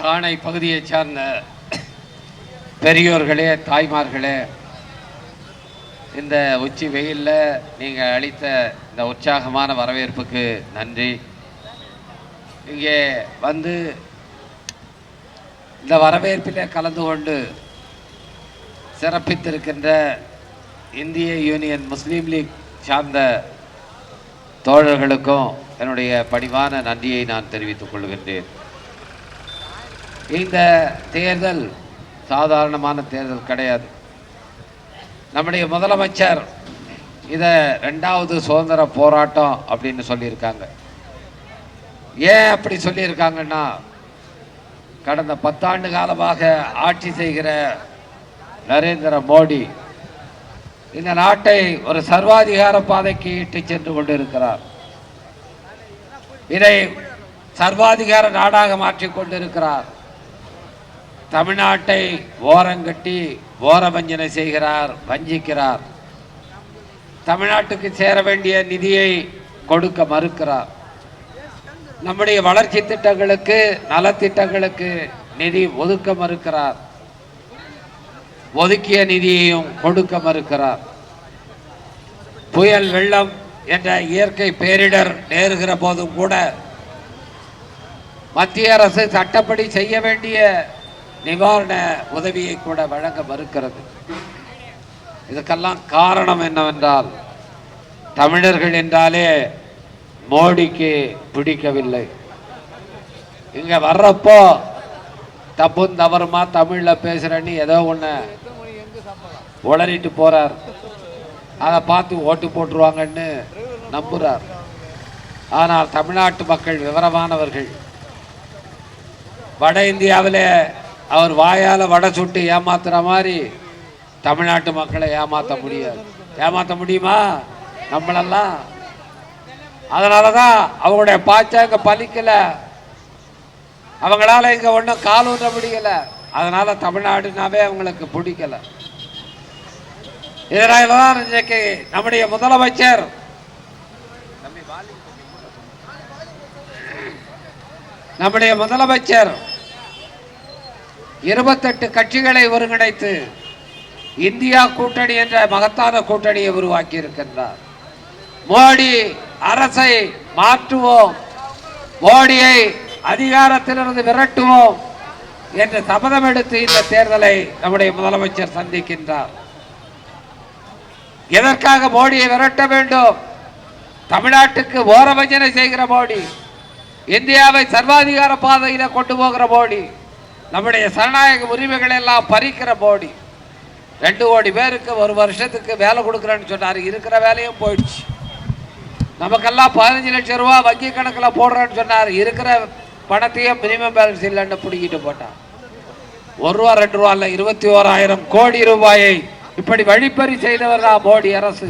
காணை பகுதியை சார்ந்த பெரியோர்களே தாய்மார்களே இந்த உச்சி வெயிலில் நீங்கள் அளித்த இந்த உற்சாகமான வரவேற்புக்கு நன்றி. இங்கே வந்து இந்த வரவேற்பிலே கலந்து கொண்டு சிறப்பித்திருக்கின்ற இந்திய யூனியன் முஸ்லீம் லீக் சார்ந்த தோழர்களுக்கும் என்னுடைய பணிவான நன்றியை நான் தெரிவித்துக் கொள்கின்றேன். இந்த தேர்தல் சாதாரணமான தேர்தல் கிடையாது. நம்முடைய முதலமைச்சர் இதை ரெண்டாவது சுதந்திர போராட்டம் அப்படின்னு சொல்லியிருக்காங்க. ஏன் அப்படி சொல்லியிருக்காங்கன்னா கடந்த பத்தாண்டு காலமாக ஆட்சி செய்கிற நரேந்திர மோடி இந்த நாட்டை ஒரு சர்வாதிகார பாதைக்கு இட்டு சென்று கொண்டிருக்கிறார். இதை சர்வாதிகார நாடாக மாற்றிக் கொண்டிருக்கிறார். தமிழ்நாட்டை ஓரங்கட்டி ஓர வஞ்சனை செய்கிறார் வஞ்சிக்கிறார். தமிழ்நாட்டுக்கு சேர வேண்டிய நிதியை கொடுக்க மறுக்கிறார். நம்முடைய வளர்ச்சி திட்டங்களுக்கு நலத்திட்டங்களுக்கு நிதி ஒதுக்க மறுக்கிறார். ஒதுக்கிய நிதியையும் கொடுக்க மறுக்கிறார். புயல் வெள்ளம் என்ற இயற்கை பேரிடர் நேருகிற போதும் கூட மத்திய அரசு சட்டப்படி செய்ய வேண்டிய நிவாரண உதவியை கூட வழங்க மறுக்கிறது. இதுக்கெல்லாம் காரணம் என்னவென்றால் தமிழர்கள் என்றாலே மோடிக்கு பிடிக்கவில்லை. இங்க வர்றப்போ தப்பும் தவறுமா தமிழ்ல பேசுறேன்னு ஏதோ ஒண்ணு உளறிட்டு போறார். அதை பார்த்து ஓட்டு போட்டுருவாங்கன்னு நம்புறார். ஆனால் தமிழ்நாட்டு மக்கள் விவரமானவர்கள் வட இந்தியாவிலே அவர் வாயால் வடை சுட்டு ஏமாத்துற மாதிரி தமிழ்நாட்டு மக்களை ஏமாற்ற முடியாது. ஏமாற்ற முடியுமா? நம்மளெல்லாம். அதனால தான் அவங்களுடைய பாய்ச்சா இங்கே அவங்களால இங்கே ஒன்றும் கால் ஊற்ற முடியல. அதனால தமிழ்நாடுனாவே அவங்களுக்கு பிடிக்கல. இதனால தான் இன்றைக்கு நம்முடைய முதலமைச்சர் நம்முடைய முதலமைச்சர் இருபத்தெட்டு கட்சிகளை ஒருங்கிணைத்து இந்தியா கூட்டணி என்ற மகத்தான கூட்டணியை உருவாக்கி இருக்கின்றார் மோடி அரசை மாற்றுவோம் மோடியை அதிகாரத்திலிருந்து விரட்டுவோம் என்று சபதம் எடுத்து இந்த தேர்தலை நம்முடைய முதலமைச்சர் சந்திக்கின்றார். எதற்காக மோடியை விரட்ட வேண்டும்? தமிழ்நாட்டுக்கு ஓரவஞ்சனை செய்கிற மோடி இந்தியாவை சர்வாதிகார பாதையில கொண்டு போகிற மோடி நம்முடைய சனநாயக உரிமைகள் எல்லாம் பறிக்கிற போடி. ரெண்டு கோடி பேருக்கு ஒரு வருஷத்துக்கு வேலை கொடுக்குறேன்னு சொன்னார். இருக்கிற வேலையும் போயிடுச்சு. நமக்கெல்லாம் பதினஞ்சு லட்சம் ரூபா வங்கி கணக்கில் போடுறேன்னு சொன்னார். இருக்கிற பணத்தையும் மினிமம் பேலன்ஸ் இல்லைன்னு பிடிக்கிட்டு போட்டான். ஒரு ரூபா ரெண்டு ரூபா இல்லை இருபத்தி ஓராயிரம் கோடி ரூபாயை இப்படி வழிப்பறி செய்தவர் தான் மோடி அரசு.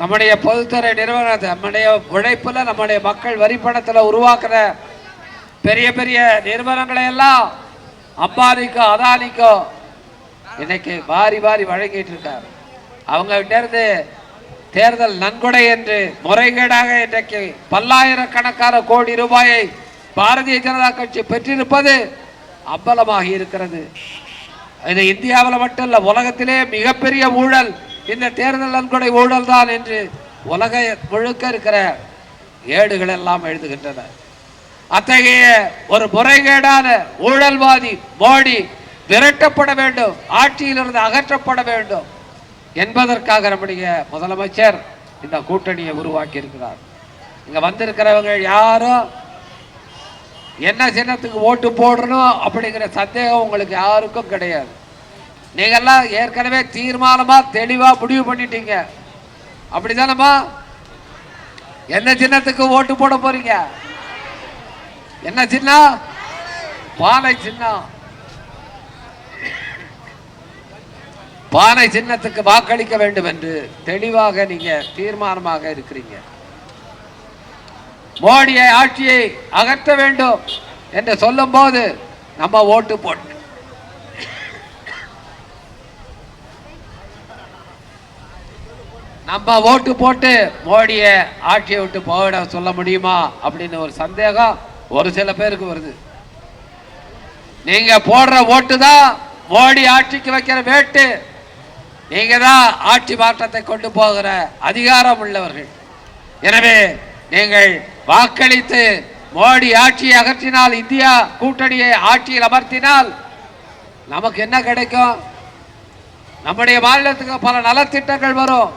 நம்முடைய பொதுத்துறை நிறுவனத்தை நம்முடைய உழைப்பில் நம்முடைய மக்கள் வரி பணத்தில் உருவாக்குற பெரிய பெரிய நிறுவனங்களை எல்லாம் அம்பானிக்கோ அதானிக்கோ இன்னைக்கு வாரி வாரி வழங்கிட்டு இருக்கார் அவங்க இருந்து தேர்தல் நன்கொடை என்று முறைகேடாக இன்றைக்கு பல்லாயிரக்கணக்கான கோடி ரூபாயை பாரதிய ஜனதா கட்சி பெற்றிருப்பது அம்பலமாகி இருக்கிறது. இது இந்தியாவில் மட்டும் இல்லை உலகத்திலே மிகப்பெரிய ஊழல் இந்த தேர்தல் நன்கொடை ஊழல் தான் என்று உலக முழுக்க இருக்கிற ஏடுகள் எல்லாம் எழுதுகின்றன. அத்தகைய ஒரு முறைகேடான ஊழல்வாதி மோடி விரட்டப்பட வேண்டும் ஆட்சியிலிருந்து அகற்றப்பட வேண்டும் என்பதற்காக நம்முடைய முதலமைச்சர் இந்த கூட்டணியை உருவாக்கி இருக்கிறார் இங்க வந்திருக்கிறவங்க யாரும் என்ன சின்னத்துக்கு ஓட்டு போடணும் அப்படிங்கிற சந்தேகம் உங்களுக்கு யாருக்கும் கிடையாது. நீங்கெல்லாம் ஏற்கனவே தீர்மானமா தெளிவா முடிவு பண்ணிட்டீங்க. அப்படிதானம்மா என்ன சின்னத்துக்கு ஓட்டு போட போறீங்க? என்ன சின்ன பானை சின்னம் பானை சின்னத்துக்கு வாக்களிக்க வேண்டும் என்று தெளிவாக நீங்க தீர்மானமாக இருக்கிறீங்க. மோடியை ஆட்சியை அகற்ற வேண்டும் என்று சொல்லும்போது நம்ம ஓட்டு போட்டு. நம்ம ஓட்டு போட்டு மோடியை ஆட்சியை விட்டு போயிட சொல்ல முடியுமா அப்படின்னு ஒரு சந்தேகம். ஒரு சில பேருக்கு வருது. நீங்க போடுற ஓட்டு தான் மோடி ஆட்சிக்கு வைக்கிற வேட்டு. நீங்க தான் ஆட்சி மாற்றத்தை கொண்டு போகிற அதிகாரம் உள்ளவர்கள். எனவே நீங்கள் வாக்களித்து மோடி ஆட்சியை அகற்றினால் இந்தியா கூட்டணியை ஆட்சியில் அமர்த்தினால் நமக்கு என்ன கிடைக்கும்? நம்முடைய மாநிலத்துக்கு பல நலத்திட்டங்கள் வரும்.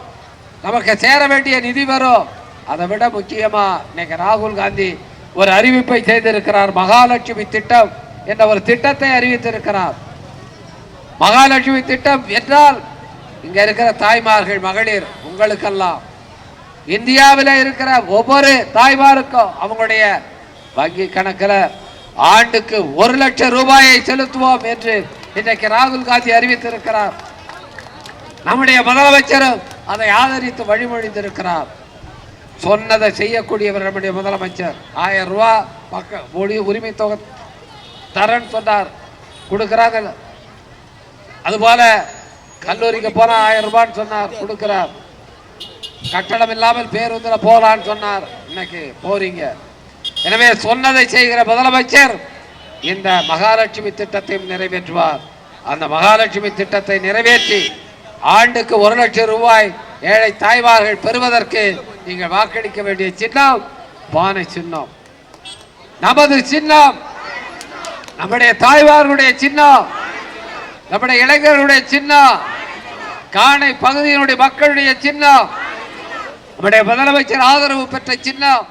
நமக்கு சேர வேண்டிய நிதி வரும். அதை விட முக்கியமாக இன்னைக்கு ராகுல் காந்தி ஒரு அறிவிப்பை செய்திருக்கிறார். மகாலட்சுமி திட்டம் என்ற ஒரு திட்டத்தை அறிவித்திருக்கிறார். மகாலட்சுமி திட்டம் என்றால் இங்க இருக்கிற தாய்மார்கள் மகளிர் உங்களுக்கெல்லாம். இந்தியாவில் இருக்கிற ஒவ்வொரு தாய்மாருக்கும் அவங்களுடைய வங்கி கணக்கில் ஆண்டுக்கு ஒரு லட்சம் ரூபாயை செலுத்துவோம் என்று இன்றைக்கு ராகுல் காந்தி அறிவித்திருக்கிறார். நம்முடைய முதலமைச்சரும் அதை ஆதரித்து வழிமொழிந்திருக்கிறார். சொன்னதை செய்யக்கூடியவர் நம்முடைய முதலமைச்சர். ஆயிரம் ரூபா மக்கள் மொழி உரிமை தொகை தரேன்னு சொன்னார். கொடுக்குறாங்க அதுபோல கல்லூரிக்கு போனால் ஆயிரம் ரூபான்னு சொன்னார். கொடுக்குறார். கட்டணம் இல்லாமல் பேருந்தில் போகலான்னு சொன்னார். இன்னைக்கு போறீங்க. எனவே சொன்னதை செய்கிற முதலமைச்சர் இந்த மகாலட்சுமி திட்டத்தையும் நிறைவேற்றுவார். அந்த மகாலட்சுமி திட்டத்தை நிறைவேற்றி ஆண்டுக்கு ஒரு லட்சம் ரூபாய் ஏழை தாய்மார்கள் பெறுவதற்கு நீங்கள் வாக்களிக்க வேண்டிய சின்னம் பானை சின்னம். நமது சின்னம் நம்முடைய தாய்வார்களுடைய சின்னம் நம்முடைய இளைஞர்களுடைய சின்னம் காணை பகுதியினுடைய மக்களுடைய சின்னம் நம்முடைய முதலமைச்சர் ஆதரவு பெற்ற சின்னம்